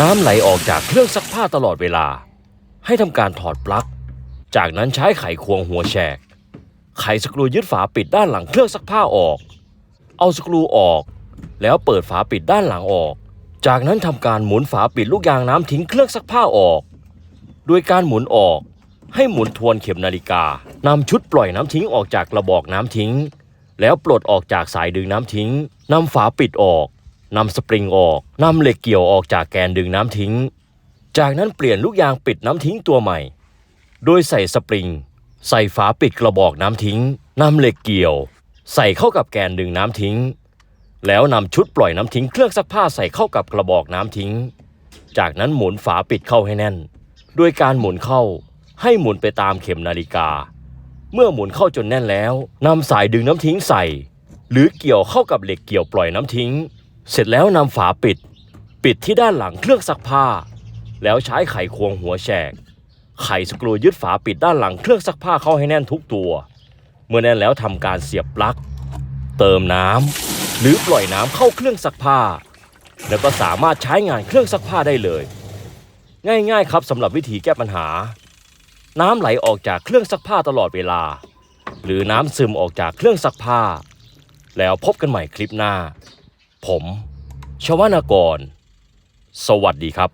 น้ำไหลออกจากเครื่องซักผ้าตลอดเวลา ให้ทำการถอดปลั๊ก จากนั้นใช้ไขควงหัวแฉก ไขสกรูยึดฝาปิดด้านหลังเครื่องซักผ้าออก เอาสกรูออก แล้วเปิดฝาปิดด้านหลังออก จากนั้นทำการหมุนฝาปิดลูกยางน้ำทิ้งเครื่องซักผ้าออก โดยการหมุนออกให้หมุนทวนเข็มนาฬิกานำชุดปล่อยน้ำทิ้งออกจากกระบอกน้ำทิ้ง แล้วปลดออกจากสายดึงน้ำทิ้งนำฝาปิดออก นำสปริงออกนำเหล็กเกี่ยวออกจากแกนดึงน้ำทิ้ง จากนั้นเปลี่ยนลูกยางปิดน้ำทิ้งตัวใหม่ โดยใส่สปริง ใส่ฝาปิดกระบอกน้ำทิ้งนำเหล็กเกี่ยว ใส่เข้ากับแกนดึงน้ำทิ้ง แล้วนำชุดปล่อยน้ำทิ้งเครื่องซักผ้าใส่เข้ากับกระบอกน้ำทิ้ง จากนั้นหมุนฝาปิดเข้าให้แน่น โดยการหมุนเข้าให้หมุนไปตามเข็มนาฬิกา เมื่อหมุนเข้าจนแน่นแล้วนำสายดึงน้ำทิ้งใส่ หรือเกี่ยวเข้ากับเหล็กเกี่ยวปล่อยน้ำทิ้ง เสร็จแล้วนำฝาปิด ปิดที่ด้านหลังเครื่องซักผ้า แล้วใช้ไขควงหัวแฉก ไขสกรูยึดฝาปิดด้านหลังเครื่องซักผ้าเข้าให้แน่นทุกตัว เมื่อแน่นแล้วทำการเสียบปลั๊ก เติมน้ำหรือปล่อยน้ำเข้าเครื่องซักผ้า แล้วก็สามารถใช้งานเครื่องซักผ้าได้เลย ง่ายๆครับสำหรับวิธีแก้ปัญหา น้ำไหลออกจากเครื่องซักผ้าตลอดเวลา หรือน้ำซึมออกจากเครื่องซักผ้า แล้วพบกันใหม่คลิปหน้า ผมชวนากร สวัสดีครับ